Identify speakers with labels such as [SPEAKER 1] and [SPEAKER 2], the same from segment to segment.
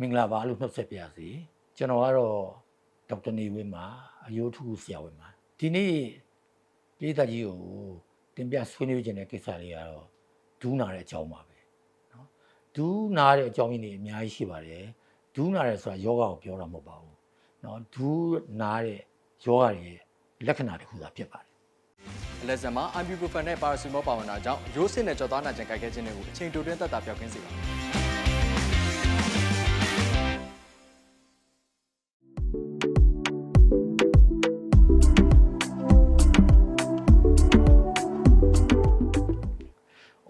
[SPEAKER 1] မင်္ဂလာပါလို့နှုတ်ဆက်ပါရစေကျွန်တော်ကတော့ဒေါက်တာနေဝင်းပါအယိုးထူးဆရာဝန်ပါဒီနေ့ပြည်သက်ကြီးကိုတင်ပြဆွေးနွေးခြင်းတဲ့ကိစ္စလေးကတော့ဒူးနာတဲ့အကြောင်းပါပဲเนาะဒူးနာတဲ့အကြောင်းရင်းတွေအများကြီးရှိပါတယ်ဒူးနာတယ်ဆိုတာယောဂကိုပြောတာမဟုတ်ပါဘူးเนาะဒူးနာတဲ့ယောဂတွေရဲ့လက္ခဏာတစ်ခုသာဖြစ်ပါတယ်
[SPEAKER 2] အလက်ဇန်မှာ ibuprofen နဲ့ paracetamol ပါဝင်တာကြောင့်ရိုးစစ်နဲ့ကြော်သွားနာကျင်ကြိုက်ခဲခြင်းတွေကိုအချိန်တိုတွင်းသက်သာပြောက်ကင်းစေပါတယ် ။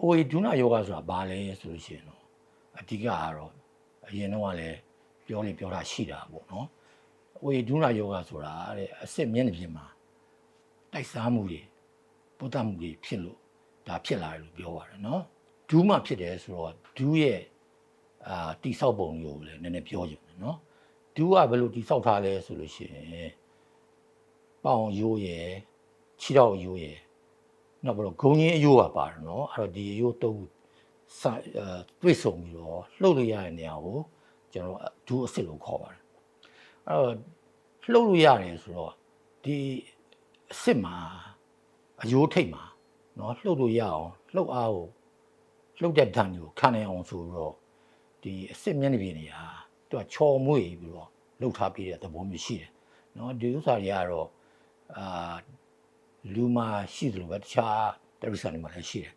[SPEAKER 1] အိုရီဒုနာယောဂဆိုတာဘာလဲဆိုလို့ရှိရင်တော့အဓိကကတော့အရင်တော့ကလည်းပြောနေပြောတာရှိတာပေါ့နော်။အိုရီဒုနာယောဂဆိုတာတဲ့အစ်စ်မျက်နှာပြင်မှာတိုက်စားမှုတွေပုတ်တမှုတွေဖြစ်လို့ဒါဖြစ်လာတယ်လို့ပြောပါတယ်နော်။ဒူးမှဖြစ်တယ်ဆိုတော့ဒူးရဲ့အာတိဆောက်ပုံမျိုးကိုလည်းနည်းနည်းပြောချင်တယ်နော်။ဒူးကဘယ်လိုတိဆောက်ထားလဲဆိုလို့ရှိရင်ပေါင်ရိုးရယ်ခြေထောက်ရိုးရယ် နောက်ပြီးတော့ဂုံကြီးအယိုးကပါတယ်နော်အဲ့တော့ဒီအယိုးတုံးစအဲတွေးဆုံပြီးတော့လှုပ်လို့ရတဲ့နေရာကိုကျွန်တော်ဒူးအစ်စ်လို့ခေါ်ပါတယ်အဲ့တော့လှုပ်လို့ရတယ်ဆိုတော့ဒီအစ်စ်မှာအယိုးထိတ်မှာနော်လှုပ်လို့ရအောင်လှုပ်အားကိုလှုပ်တဲ့ဓာတ်ကိုခံနိုင်အောင်ဆိုပြီးတော့ဒီအစ်စ်မျက်နှာပြင်တွေဟာသူကချော်မွေ့ပြီးတော့လှုပ်ထားပြီးတဲ့သဘောမျိုးရှိတယ်နော်ဒီဥစ္စာတွေကတော့အာ လူမှာရှိသလိုပဲတခြားတရိစ္ဆာန်တွေမှာလည်းရှိတယ်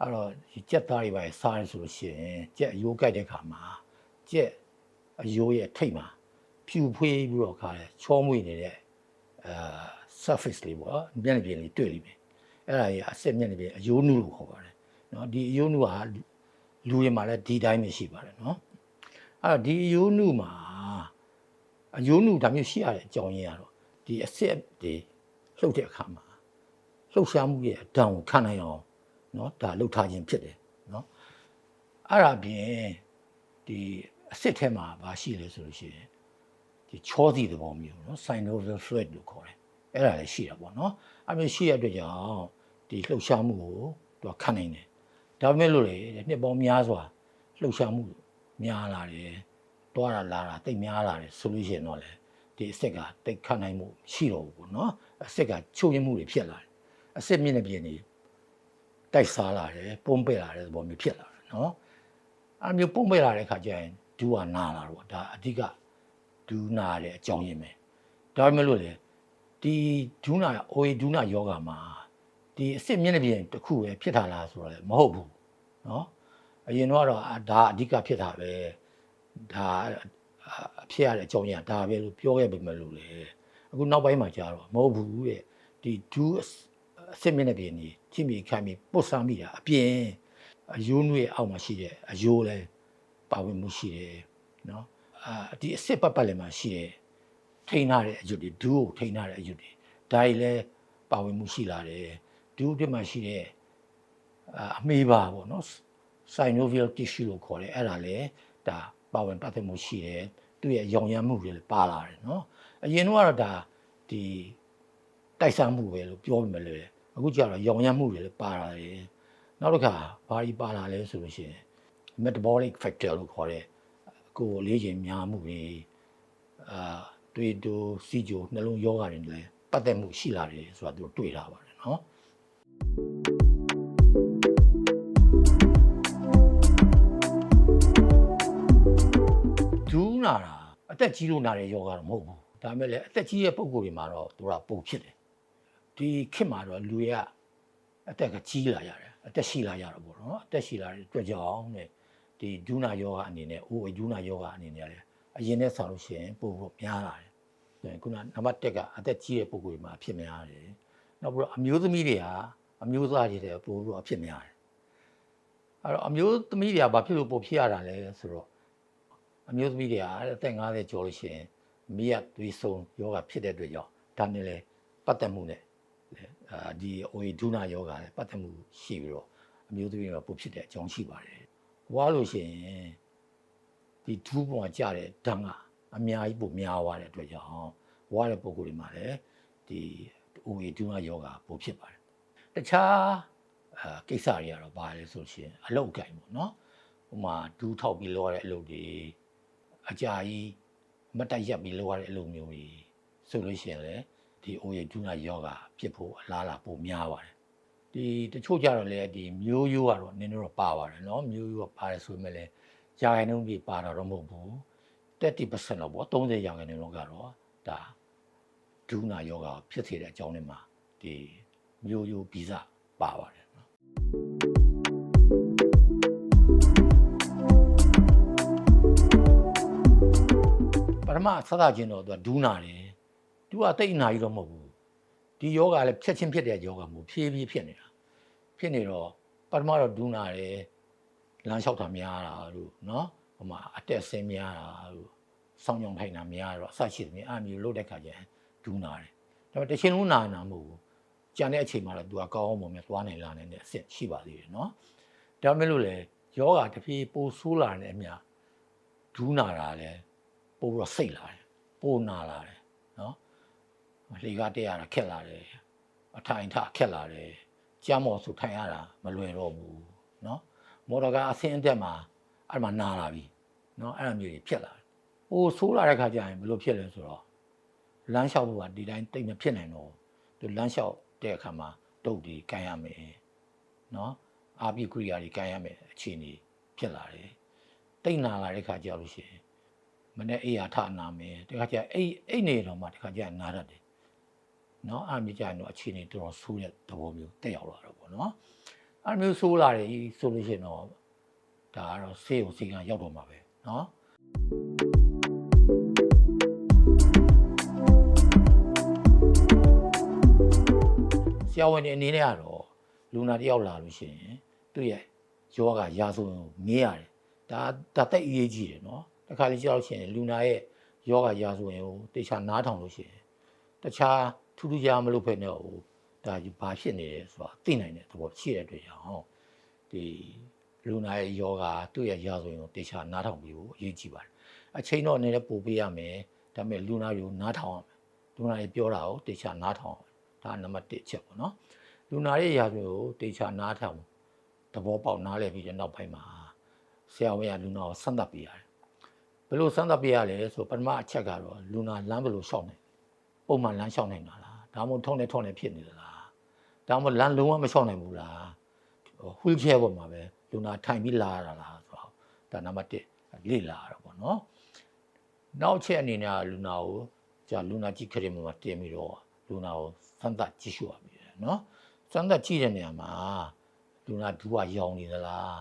[SPEAKER 1] အဲ့တော့ဒီကြက်သားတွေပါစားရဆိုလို့ရှိရင်ကြက်အယိုးကြိုက်တဲ့ခါမှာကြက်အယိုးရဲ့ထိတ်မှာဖြူဖွေးပြီးတော့ခါလဲချောမွေ့နေတဲ့အာ surface လေးပေါ့နော်မျက်နှာပြင်လေးတွေ့လိမ့်မယ်အဲ့ဒါကြီးအစစ်မျက်နှာပြင်အယိုးနုလို့ခေါ်ပါတယ်နော်ဒီအယိုးနုကလူတွေမှာလည်းဒီတိုင်းပဲရှိပါတယ်နော်အဲ့တော့ဒီအယိုးနုမှာအယိုးနုဒါမျိုးရှိရတဲ့အကြောင်းရင်းကတော့ဒီအစစ်တွေလှုပ်တဲ့အခါမှာ လှုပ်ရှားမှုရဲ့အတန်ကိုခံနိုင်အောင်เนาะဒါလှုပ်ထားခြင်းဖြစ်တယ်เนาะအဲ့ဒါပြင်ဒီအစ်စ်ထဲမှာဘာရှိလဲဆိုလို့ရှိရင်ဒီချောစီသဘောမျိုးเนาะ synovial fluid လို့ခေါ်တယ်အဲ့ဒါလည်းရှိတာပေါ့เนาะအဲ့မျိုးရှိရတဲ့အတွက်ကြောင့်ဒီလှုပ်ရှားမှုကိုသူကခံနိုင်တယ်ဒါပေမဲ့လို့လေနှစ်ပေါင်းများစွာလှုပ်ရှားမှုများလာတယ်တွားတာလာတာတိတ်များလာတယ်ဆိုလို့ရှိရင်တော့လေဒီအစ်စ်ကတိတ်ခံနိုင်မှုရှိတော့ဘူးပေါ့เนาะအစ်စ်ကချုပ်ရင်းမှုတွေဖြစ်လာတယ် အစ်စ်မြင့်တဲ့ပြင်းနေတိုက်စားလာတယ်ပုံပက်လာတဲ့သဘောမျိုးဖြစ်လာတယ်နော်အဲမျိုးပုံပက်လာတဲ့ခါကျရင်ဒူးကနာလာတော့ဒါအဓိကဒူးနာတဲ့အကြောင်းရင်းပဲဒါပေမဲ့လို့လေဒီဒူးနာအိုရီဒူးနာယောဂါမှာဒီအစ်စ်မြင့်တဲ့ပြင်းတစ်ခုပဲဖြစ်တာလားဆိုတော့လေမဟုတ်ဘူးနော်အရင်တော့ဒါအဓိကဖြစ်တာပဲဒါအဖြစ်ရတဲ့အကြောင်းရင်းဒါပဲလို့ပြောခဲ့ပေမဲ့လို့လေအခုနောက်ပိုင်းမှာကြာတော့မဟုတ်ဘူးတဲ့ဒီဒူး အစစ်မြင့်တဲ့ပြင်ကြီးကြည့်မိခံမိပုတ်ဆမ်းမိတာအပြင်အယိုးနွေးအောက်မှာရှိတယ်အယိုးလဲပါဝင်မှုရှိတယ်နော်အာဒီအစစ်ပတ်ပတ်လည်းမှာရှိတယ်ထိန်းထားတဲ့အယုတ်တွေဒူးကိုထိန်းထားတဲ့အယုတ်တွေဒါကြီးလဲပါဝင်မှုရှိလာတယ်ဒူးပြမှာရှိတဲ့အာအမေးပါပေါ့နော် synovial tissue လို့ခေါ်တယ်အဲ့ဒါလဲဒါပါဝင်ပတ်သက်မှုရှိတယ်သူ့ရဲ့ရောင်ရမ်းမှုတွေလည်းပါလာတယ်နော်အရင်တော့ကတော့ဒါဒီတိုက်စားမှုပဲလို့ပြောမိမယ်လေ အခုကျတော့ရောင်ရမ်းမှုတွေလည်းပါလာတယ်နောက်တစ်ခါဘာကြီးပါလာလဲဆိုလို့ရှိရင် metabolic factor လို့ခေါ်တဲ့ကိုယ်လေးချိန်များမှုတွေအာတွေးတိုစီဂျိုနှလုံးယောဂါတွေလည်းပတ်သက်မှုရှိလာတယ်ဆိုတာသူတို့တွေ့ထားပါတယ်နော်ဒူးနာတာအသက်ကြီးလို့နာတဲ့ယောဂါတော့မဟုတ်ဘူးဒါပေမဲ့လည်းအသက်ကြီးရဲ့ပုံကိုယ်တွေမှာတော့သူကပုံဖြစ်တယ် ဒီခေတ်မှာတော့လူတွေကအသက်ကကြီးလာရတယ်အသက်ရှိလာရတော့ပေါ့နော်အသက်ရှိလာတဲ့အတွက်ကြောင့်တဲ့ဒီဒူးနာယောဂအနေနဲ့အိုးဒူးနာယောဂအနေနဲ့လည်းအရင်နဲ့ဆောင်းလို့ရှိရင်ပို့ပို့များလာတယ်ဆိုရင်ခုနနံပါတ်1ကအသက်ကြီးတဲ့ပုံကိုယ်တွေမှာအဖြစ်များတယ်နောက်ပြီးတော့အမျိုးသမီးတွေဟာအမျိုးသားတွေတဲ့ပို့ပို့အဖြစ်များတယ်အဲ့တော့အမျိုးသမီးတွေကဘာဖြစ်လို့ပို့ဖြစ်ရတာလဲဆိုတော့အမျိုးသမီးတွေကအသက်50ကျော်လို့ရှိရင်မိရသွေးဆုံယောဂဖြစ်တဲ့အတွက်ကြောင့်ဒါနဲ့လေပတ်သက်မှုနဲ့ အာဒီအိုရီဒုနာယောဂါလည်းပတ်သက်မှုရှိပြီးတော့အမျိုးသမီးတွေပိုဖြစ်တဲ့အကြောင်းရှိပါတယ်။ဝါလို့ရှိရင်ဒီဒူးပေါ်မှာကြတဲ့ဓာတ်ကအများကြီးပိုများသွားတဲ့အတွက်ကြောင့်ဝါတဲ့ပုံကိုယ်တွေမှာလည်းဒီအိုရီဒုနာယောဂါပိုဖြစ်ပါတယ်။တခြားအာကိစ္စတွေကတော့ဘာလဲဆိုလို့ရှိရင်အလုတ်ကင်ပေါ့နော်။ဟိုမှာဒူးထောက်ပြီးလောရတဲ့အလုပ်တွေအကြာကြီးမတ်တက်ရက်ပြီးလောက်ရတဲ့အလိုမျိုးကြီးဆိုလို့ရှိရင်လေ ဒီအိုရဒူနာယောဂဖြစ်ဖို့အလားအလာပိုများပါတယ်ဒီတချို့ကြတော့လေဒီမျိုးရိုးကတော့နည်းနည်းတော့ပါပါတယ်เนาะမျိုးရိုးကပါတယ်ဆိုပေမဲ့လည်းကြာခိုင်နှုန်းပြီးပါတာတော့မဟုတ်ဘူး30%တော့ပေါ့30ရာခိုင်နှုန်းလောက်ကတော့ဒါဒူနာယောဂဖြစ်စေတဲ့အကြောင်းတွေမှာဒီမျိုးရိုးဗီဇပါပါတယ်เนาะ ပထမဆက်တာချင်းတော့သူကဒူးနာတယ် သူကတိတ်အနာကြီးတော့မဟုတ်ဘူးဒီယောဂလည်းဖြတ်ချင်းဖြစ်တဲ့ယောဂမဟုတ်ဖြည်းဖြည်းဖြစ်နေတာဖြစ်နေတော့ပထမတော့ဒူးနာတယ်လမ်းလျှောက်တာများတာလို့နော်ဟိုမှာအတက်ဆင်းများတာလို့စောင်းကြောင်ထိုင်တာများတော့အဆရှိတယ်မြေအမျိုးလို့တဲ့ခါကျရင်ဒူးနာတယ်ဒါပေမဲ့တစ်ချိန်လုံးနာနာမဟုတ်ဘူးကြံတဲ့အချိန်မှာတော့သူကကောင်းအောင်ပုံများသွားနိုင်လာနိုင်တဲ့အဆင့်ရှိပါသေးတယ်နော်ဒါပေမဲ့လို့လေယောဂတစ်ပြေးပိုဆိုးလာတဲ့အမြဒူးနာတာလည်းပို့ပြီးတော့စိတ်လာတယ်ပို့နာလာတယ်နော် လေကားတက်ရတာခက်လာတယ်အထိုင်ထခက်လာတယ်ကြမ်းမော်ဆိုထိုင်ရတာမလွယ်တော့ဘူးနော်မော်တော်ကားအဆင်းအတက်မှာအဲ့မှာနာလာပြီနော်အဲ့လိုမျိုးကြီးဖြစ်လာတယ်ဟိုဆိုးလာတဲ့ခါကျရင်ဘယ်လိုဖြစ်လဲဆိုတော့လမ်းလျှောက်ဖို့ကဒီတိုင်းတိတ်မဖြစ်နိုင်တော့သူလမ်းလျှောက်တဲ့အခါမှာတုတ်ဒီကန်ရမယ်နော်အာပိကုရိယာတွေကန်ရမယ်အခြေအနေဖြစ်လာတယ်တိတ်နာလာတဲ့ခါကျလို့ရှိရင်မနေ့အေးရထနာမယ်တခါကျအိတ်အိတ်နေတော့မှတခါကျနာတတ်တယ် နော်အဲ့မျိုးကြရင်တော့အခြေအနေတော်တော်ဆိုးတဲ့သဘောမျိုးတက်ရောက်လာတော့ဗောနော်အဲ့မျိုးဆိုးလာတယ်ဆိုလို့ရှိရင်တော့ဒါကတော့ဆေးကိုဆေးကရောက်တော့မှာပဲနော်ဆရာဝန်တွေအနေနဲ့ကတော့လူနာတစ်ယောက်လာလို့ရှိရင်သူ့ရဲ့ယောဂရာဇဝင်ကိုမြင်ရတယ်ဒါဒါတက်အရေးကြီးတယ်နော်တခါလေးကြောက်ရှင်လူနာရဲ့ယောဂရာဇဝင်ကိုတေချာနားထောင်လို့ရှိရင်တခြား ထူးထူးခြားမလုပ်ဖက်နဲ့ဟိုဒါဘာဖြစ်နေလဲဆိုတာသိနိုင်တဲ့သဘောရှိတဲ့အတွက်ကြောင့်ဒီလူနာရဲ့ယောဂသူ့ရဲ့ရာဇဝင်ကိုတေချာနားထောင်ပြီးဖို့အရေးကြီးပါတယ်အချိန်တော့အနေနဲ့ပို့ပေးရမယ်ဒါပေမဲ့လူနာတွေကိုနားထောင်ရမယ်လူနာတွေပြောတာကိုတေချာနားထောင်ရမယ်ဒါနံပါတ်1ချက်ပေါ့နော်လူနာရဲ့ရာဇဝင်ကိုတေချာနားထောင်သဘောပေါက်နားလည်ပြီးတဲ့နောက်ပိုင်းမှာဆရာဝန်ကလူနာကိုဆန့်သက်ပေးရတယ်ဘယ်လိုစမ်းသပ်ပြရလဲဆိုပထမအချက်ကတော့လူနာလမ်းဘယ်လိုရှောက်နိုင်ပုံမှန်လမ်းရှောက်နိုင်တာလား ဒါမှမဟုတ်ထုံးနေထုံးနေဖြစ်နေသလားဒါမှမဟုတ်လမ်းလုံးဝမလျှော့နိုင်ဘူးလားဟွီးချဲပေါ်မှာပဲလူနာထိုင်ပြီးလာရတာလားဆိုတော့ဒါနံပါတ်1လေ့လာရတာပေါ့နော်နောက်ချက်အနေနဲ့လူနာကိုကြာလူနာကြည့်ခရင်မှာတင်ပြီးတော့လူနာကိုစမ်းသပ်ကြည့်ရှုရမယ်နော်စမ်းသပ်ကြည့်တဲ့နေရာမှာလူနာဒူဝရောင်နေသလား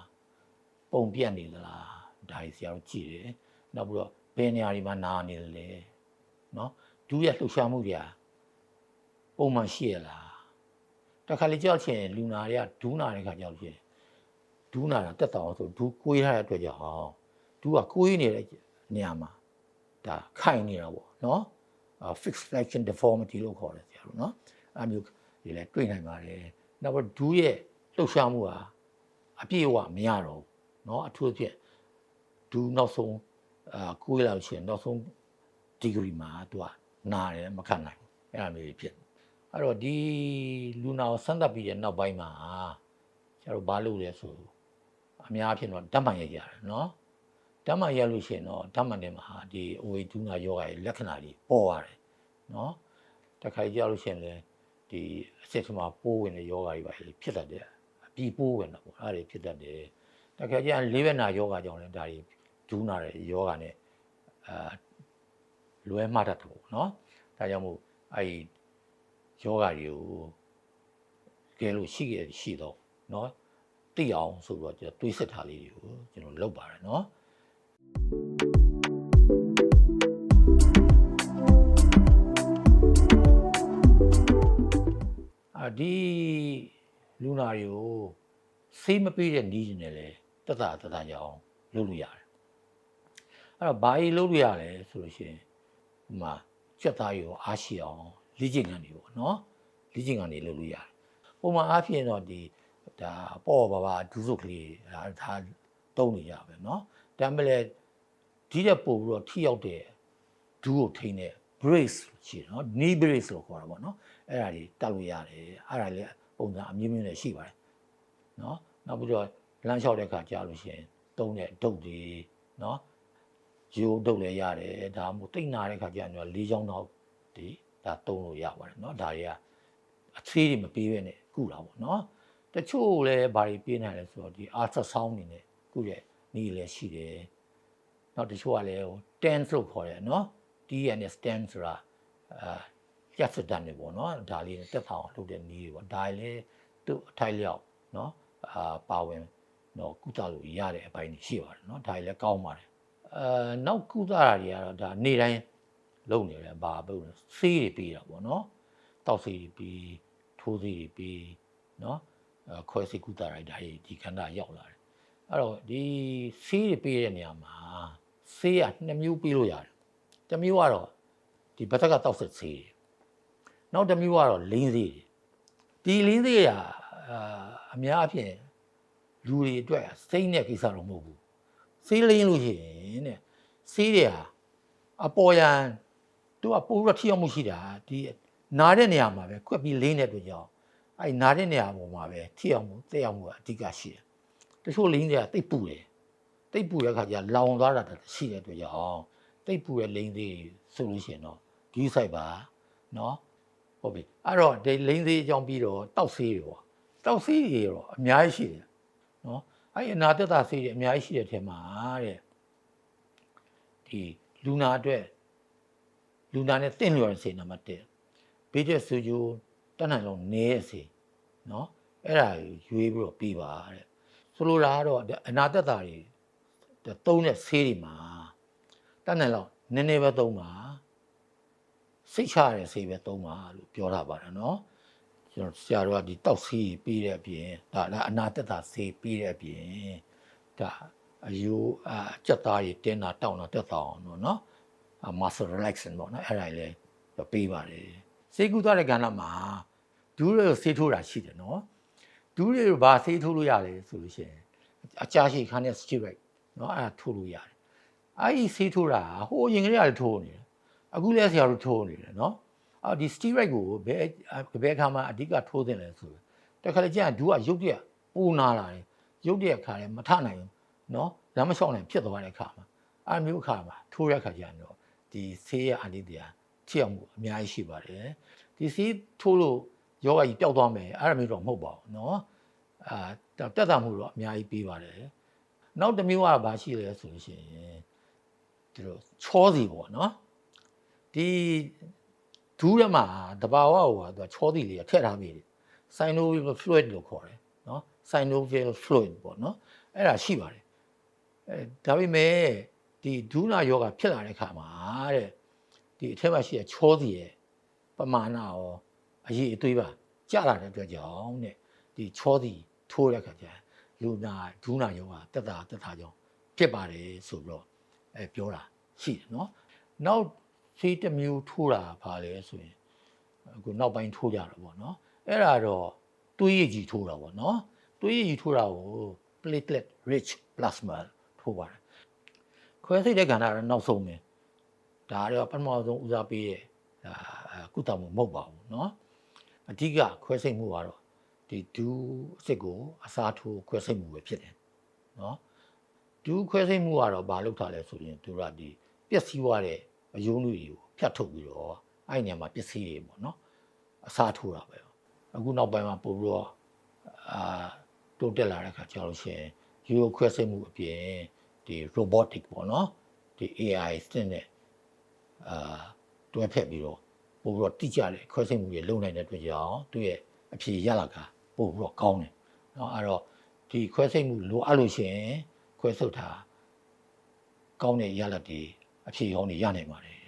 [SPEAKER 1] ပုံပြက်နေသလားဒါကြီးဆရာတို့ကြည့်တယ်နောက်ပြီးတော့ဘယ်နေရာတွေမှာနာနေလဲနော်ဒူရဲ့လှုပ်ရှားမှုတွေဟာ ပုံမှန်ရှိရလားတခါလေကြောက်ချင်လူနာတွေကဒူးနာတဲ့ခါကြောက်ချင်ဒူးနာတာတက်တောင်ဆိုဒူးကိုးရတဲ့အတွက်ကြောင့်ဒူးကကိုးနေတဲ့နေရာမှာဒါခိုင်နေတာပေါ့เนาะ fixed flexion deformity လို့ခေါ်တယ်ဆရာတို့เนาะအဲမျိုးဒီလဲတွေ့နိုင်ပါတယ်နောက်ပြီးဒူးရဲ့လှုပ်ရှားမှုဟာအပြည့်အဝမရတော့ဘူးเนาะအထူးအဖြင့် ဒူးနောက်ဆုံးအာကိုယ်လောက်ရှင်နောက်ဆုံးဒီဂရီမှာသူကနာတယ်မခံနိုင်ဘူးအဲ့လိုမျိုးဖြစ် အဲ့တော့ဒီလူနာကိုဆန်းသက်ပြီးတဲ့နောက်ပိုင်းမှာကျတော့ဘာလုပ်လဲဆိုအများအဖြစ်တော့ဓာတ်မှန်ရကြရတယ်နော်ဓာတ်မှန်ရလို့ရှိရင်တော့ဓာတ်မှန်တွေမှာဒီအိုဝေဒူးနာယောဂရဲ့လက္ခဏာတွေပေါ်ရတယ်နော်တခါကြလို့ရှိရင်လည်းဒီအစစ်ထမှာပိုးဝင်တဲ့ယောဂတွေပါလေဖြစ်တတ်တယ်အပြီးပိုးဝင်တာပေါ့အဲ့ဒါတွေဖြစ်တတ်တယ်တကယ်ကြရင်လေးဘက်နာယောဂကြောင့်လည်းဒါတွေဒူးနာတဲ့ယောဂနဲ့အာလွဲမှားတတ်တယ်ပေါ့နော်ဒါကြောင့်မို့အဲ့ဒီ ယောဂတွေကိုကဲလို့ရှိခဲ့ရှိတော့နော်သိအောင်ဆိုတော့ကျွန်တော်တွေးစစ်ထားလေးတွေကိုကျွန်တော်လုပ်ပါတယ်နော်အာဒီလူနာတွေကိုဆေးမပေးတဲ့နီးနေလေတက်တာတက်တာကြအောင်လုပ်လို့ရတယ်အဲ့တော့ဘာကြီးလုပ်လို့ရလဲဆိုလို့ရှိရင်ဟိုမှာစက်သားရောအားရှိအောင် လေ့ကျင့်ခန်းတွေပေါ့နော်လေ့ကျင့်ခန်းတွေလုပ်လို့ရတယ်ပုံမှန်အားဖြင့်တော့ဒီဒါပေါ့ပါပါဒူးစုကလေးဒါဒါတုံးနေကြပဲနော်ဒါပေမဲ့လည်းဒီတဲ့ပို့ပြီးတော့ထိရောက်တဲ့ဒူးကိုထိန်းတဲ့ brace ရှိတယ်နော် knee brace လို့ခေါ်တာပေါ့နော်အဲ့ဒါတွေတက်လို့ရတယ်အဲ့ဒါလည်းပုံစံအမျိုးမျိုးနဲ့ရှိပါတယ်နော်နောက်ပြီးတော့လမ်းလျှောက်တဲ့ခါကြားလို့ရှိရင်တုံးတဲ့ဒုတ်တွေနော်ရိုးတုပ်လည်းရတယ်ဒါမှမဟုတ်တိတ်နာတဲ့ခါကျရင်လေးချောင်းတော့ဒီ ဒါတုံးလို့ရပါတယ်เนาะဒါတွေကအသေးတွေမပေးဘဲနဲ့ကုတာပေါ့เนาะတချို့လည်းဘာတွေပေးနိုင်လဲဆိုတော့ဒီ ultrasound နေနဲ့ကုရဲ့နီးလည်းရှိတယ်နောက်တချို့ကလည်းဟို TENS လို့ခေါ်တယ်เนาะ TNS TENS ဆိုတာအာရက်စတန်တွေပေါ့เนาะဒါလေးနဲ့တက်ဆောင်လုပ်တဲ့နီးတွေပေါ့ဒါလည်းသူ့အထိုက်လျောက်เนาะအာပါဝင်တော့ကုသလို့ရတဲ့အပိုင်းတွေရှိပါတယ်เนาะဒါလည်းကောင်းပါတယ် အဲနောက်ကုသတာတွေကတော့ဒါနေ့တိုင်း လုပ်နေတယ်ဘာပဲလို့ဆေးတွေပေးတာပေါ့နော်တောက်ဆေးတွေပေးထိုးဆေးတွေပေးနော်အဲခွဲဆေးကုသတာတွေဒါတွေဒီခန္ဓာရောက်လာတယ်အဲ့တော့ဒီဆေးတွေပေးတဲ့နေရာမှာဆေးကနှစ်မျိုးပေးလို့ရတယ်တစ်မျိုးကတော့ဒီဘက်ကတောက်ဆက်ဆေးတွေနောက်တစ်မျိုးကတော့လင်းဆေးတွေဒီလင်းဆေးကအာအများအပြားလူတွေအတွက်စိတ်နဲ့ကိစ္စတော့မဟုတ်ဘူးဆေးလင်းလို့ရှိရင်တဲ့ဆေးတွေဟာအပေါ်ယံ သူကပိုးရထိအောင်မှုရှိတာဒီနားတဲ့နေရာမှာပဲခွက်ပြီးလင်းတဲ့အတွက်ကြောင့်အဲ့နားတဲ့နေရာပေါ်မှာပဲထိအောင်မှုတက်အောင်မှုအဓိကရှိတယ်တချို့လင်းတွေကတိတ်ပူတယ်တိတ်ပူတဲ့အခါကျလောင်သွားတာရှိတဲ့အတွက်ကြောင့်တိတ်ပူတဲ့လင်းသေးဆိုလို့ရှိရင်တော့ဒီဆိုင်ပါနော်ဟုတ်ပြီအဲ့တော့ဒီလင်းသေးအကြောင်းပြီးတော့တောက်ဆေးတွေပေါ့တောက်ဆေးတွေတော့အများကြီးရှိတယ်နော်အဲ့ဒီအနာတက်တာဆေးတွေအများကြီးရှိတဲ့ထဲမှာတဲ့ဒီလူနာအတွက် လူနာနဲ့တင့်လျော်တဲ့ဆေးနံပါတ်1ဘေးကျက်ဆူဂျူတတ်နိုင်ဆုံးနည်းတဲ့ဆေးနော်အဲ့ဒါကိုရွေးပြီးတော့ပြီးပါတဲ့ဆိုလိုတာကတော့အနာတက်တာတွေသုံးတဲ့ဆေးတွေမှာတတ်နိုင်တော့နည်းနည်းပဲသုံးပါစိတ်ချရတဲ့ဆေးပဲသုံးပါလို့ပြောတာပါတယ်နော်ကျွန်တော်ဆရာတော်ကဒီတောက်ဆေးပြီးတဲ့အပြင်ဒါလည်းအနာတက်တာဆေးပြီးတဲ့အပြင်ဒါအယူအကြက်သားကြီးတင်းတာတောင်းတာတက်တာအောင်နော်နော်အ muscle relaxation ပေါ့နော်အဲ့ဒါလေးပေးပါတယ်စေးကူးသွားတဲ့ကဏ္ဍမှာဒူးတွေဆေးထိုးတာရှိတယ်နော်ဒူးတွေဘာဆေးထိုးလို့ရတယ်ဆိုလို့ရှိရင်အကြာရှိခါနဲ့ steroid နော်အဲ့ဒါထိုးလို့ရတယ်အဲ့ဒီဆေးထိုးတာဟိုရင်ကလေးကထိုးနေတယ်အခုလည်းဆရာတို့ထိုးနေတယ်နော်အော်ဒီ steroid ကိုဘယ်ဘယ်အခါမှအဓိကထိုးသင့်လဲဆိုတော့တခါလေကျရင်ဒူးကရုပ်တရက်ပူနာလာတယ်ရုပ်တရက်ခါလည်းမထနိုင်ဘူးနော်လမ်းမလျှောက်နိုင်ဖြစ်သွားတဲ့အခါမှာအဲ့မျိုးအခါမှာထိုးရက်ခါကျရင်တော့ ဒီဆေးရအလေးတရားထိအောင်မှုအများကြီးရှိပါတယ်ဒီဆေးထိုးလို့ယောဂကြီးပျောက်သွားမယ်အဲ့ဒါမျိုးတော့မဟုတ်ပါဘူးเนาะအာတက်တာမှုတော့အများကြီးပေးပါတယ်နောက်တစ်မျိုးကဘာရှိလဲဆိုလို့ရှိရင်ဒီလိုချောစီပေါ့เนาะဒီ ဒူးရမှာတဘာဝဟိုဟာသူကချောသီလေးကထည့်ထားပြီးတယ် synovial fluid လို့ခေါ်တယ်နော် synovial fluid ပေါ့နော်အဲ့ဒါရှိပါတယ်အဲဒါပေမဲ့ ဒီဒူးနာယောဂဖြစ်လာတဲ့ခါမှာတဲ့ဒီအထက်မှာရှိတဲ့ချောသီရဲ့ပမာဏရောအရေးအသွေးပါကျလာတဲ့အတွက်ကြောင့်တဲ့ဒီချောသီထိုးတဲ့ခါကျရင်လူနာဒူးနာယောဂတက်တာတက်တာကြောင့်ဖြစ်ပါတယ်ဆိုပြီးတော့အဲပြောတာရှိတယ်နော်နောက်ဆေးတစ်မျိုးထိုးတာပါလေဆိုရင်အခုနောက်ပိုင်းထိုးကြတာပေါ့နော်အဲ့ဒါတော့သွေးရည်ကြီးထိုးတာပေါ့နော်သွေးရည်ကြီးထိုးတာကို platelet rich plasma ထိုးပါတယ် ခွဲစိတ်တဲ့ကဏ္ဍကတော့နောက်ဆုံးပဲဒါတော့ပထမဆုံးဦးစားပေးရဲ့ဒါကုသမှုမဟုတ်ပါဘူးเนาะအဓိကခွဲစိတ်မှုကတော့ဒီဒူးအစ်စ်ကိုအစားထိုးခွဲစိတ်မှုပဲဖြစ်တယ်เนาะဒူးခွဲစိတ်မှုကတော့ဘာလုပ်တာလဲဆိုရင်သူကဒီပျက်စီးသွားတဲ့ အယုံတွေကိုဖြတ်ထုတ်ပြီးတော့အဲ့ဒီနေရာမှာပစ္စည်းတွေပေါ့နော်အစားထိုးတာပဲအခုနောက်ပိုင်းမှာပို့ပြီးတော့အာတိုးတက်လာတဲ့ခါကျတော့ရှင်ရိုးရိုးခွဲစိတ်မှုအပြင် ဒီ robotic ပေါ့နော်ဒီ AI စတဲ့နဲ့အာတွဲဖက်ပြီးတော့ပို့ပြီးတော့တိကျတဲ့ခွဲစိတ်မှုတွေလုပ်နိုင်တဲ့အတွက်ကြောင့်သူ့ရဲ့အဖြေရလာကပို့ပြီးတော့ကောင်းတယ်เนาะအဲ့တော့ဒီခွဲစိတ်မှုလိုအပ်လို့ရှင်ခွဲဆုပ်တာကောင်းတဲ့ရလဒ်တွေ အဖြေရောင်းနေရနိုင်ပါတယ်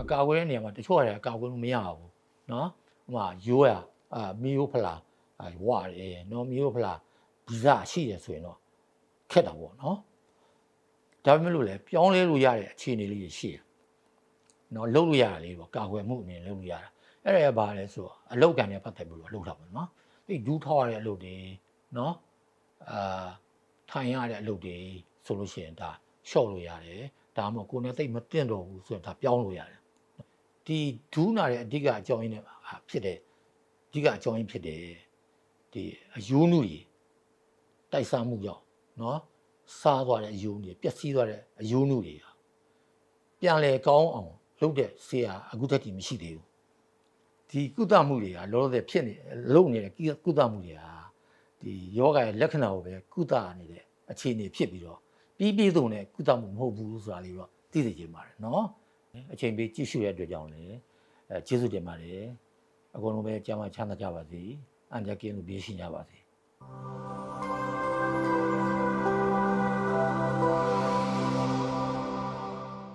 [SPEAKER 1] အကာကွယ်တဲ့နေရာမှာတချို့ရတယ်အကာကွယ်လို့မရဘူးเนาะ ဟိုမှာရိုးရအာမီယိုဖလာဝရဲနော်မီယိုဖလာဗီဇရှိတယ်ဆိုရင်တော့ခက်တာပေါ့နော်ဒါပေမဲ့လို့လည်းပြောင်းလဲလို့ရတဲ့အခြေအနေလေးရှိတယ်နော်လှုပ်လို့ရတာလေးပေါ့ကာကွယ်မှုအနေနဲ့လှုပ်လို့ရတာအဲ့ဒါရပါလဲဆိုတော့အလောက်ကန်နဲ့ပတ်သက်ပြီးတော့လှုပ်တာပေါ့နော်အဲ့ဒူးထောက်ရတဲ့အလုပ်တွေနော်အာထိုင်ရတဲ့အလုပ်တွေဆိုလို့ရှိရင်ဒါရှော့လို့ရတယ်ဒါမှမဟုတ်ကိုယ်နဲ့တိတ်မတင့်တော့ဘူးဆိုရင်ဒါပြောင်းလို့ရတယ်ဒီဒူးနာတဲ့အဓိကအကြောင်းရင်းနဲ့ပါ ဖြစ်တယ်အဓိကအကြောင်းရင်းဖြစ်တယ်ဒီအယိုးနုတွေတိုက်စားမှုကြောင့်နော်စားသွားတဲ့အယိုးတွေပျက်စီးသွားတဲ့အယိုးနုတွေဟာပြန်လဲကောင်းအောင်လုပ်တဲ့ဆရာအခုတည်းကမရှိသေးဘူးဒီကုသမှုတွေကလောလောဆယ်ဖြစ်နေလုပ်နေတဲ့ကုသမှုတွေဟာဒီယောဂရဲ့လက္ခဏာကိုပဲကုသနေတဲ့အခြေအနေဖြစ်ပြီးတော့ပြီးပြည့်စုံတဲ့ကုသမှုမဟုတ်ဘူးဆိုတာလေးတော့သိသိချင်ပါတယ်နော်အချိန်ပေးကြည့်ရှုရတဲ့အတွက်ကြောင့်လည်းအဲကျေးဇူးတင်ပါတယ် အကုန်လုံးပဲကြမ်းမှချမ်းသာကြပါစေအန်ကြကင်းလို့ပြေးရှိကြပါစေ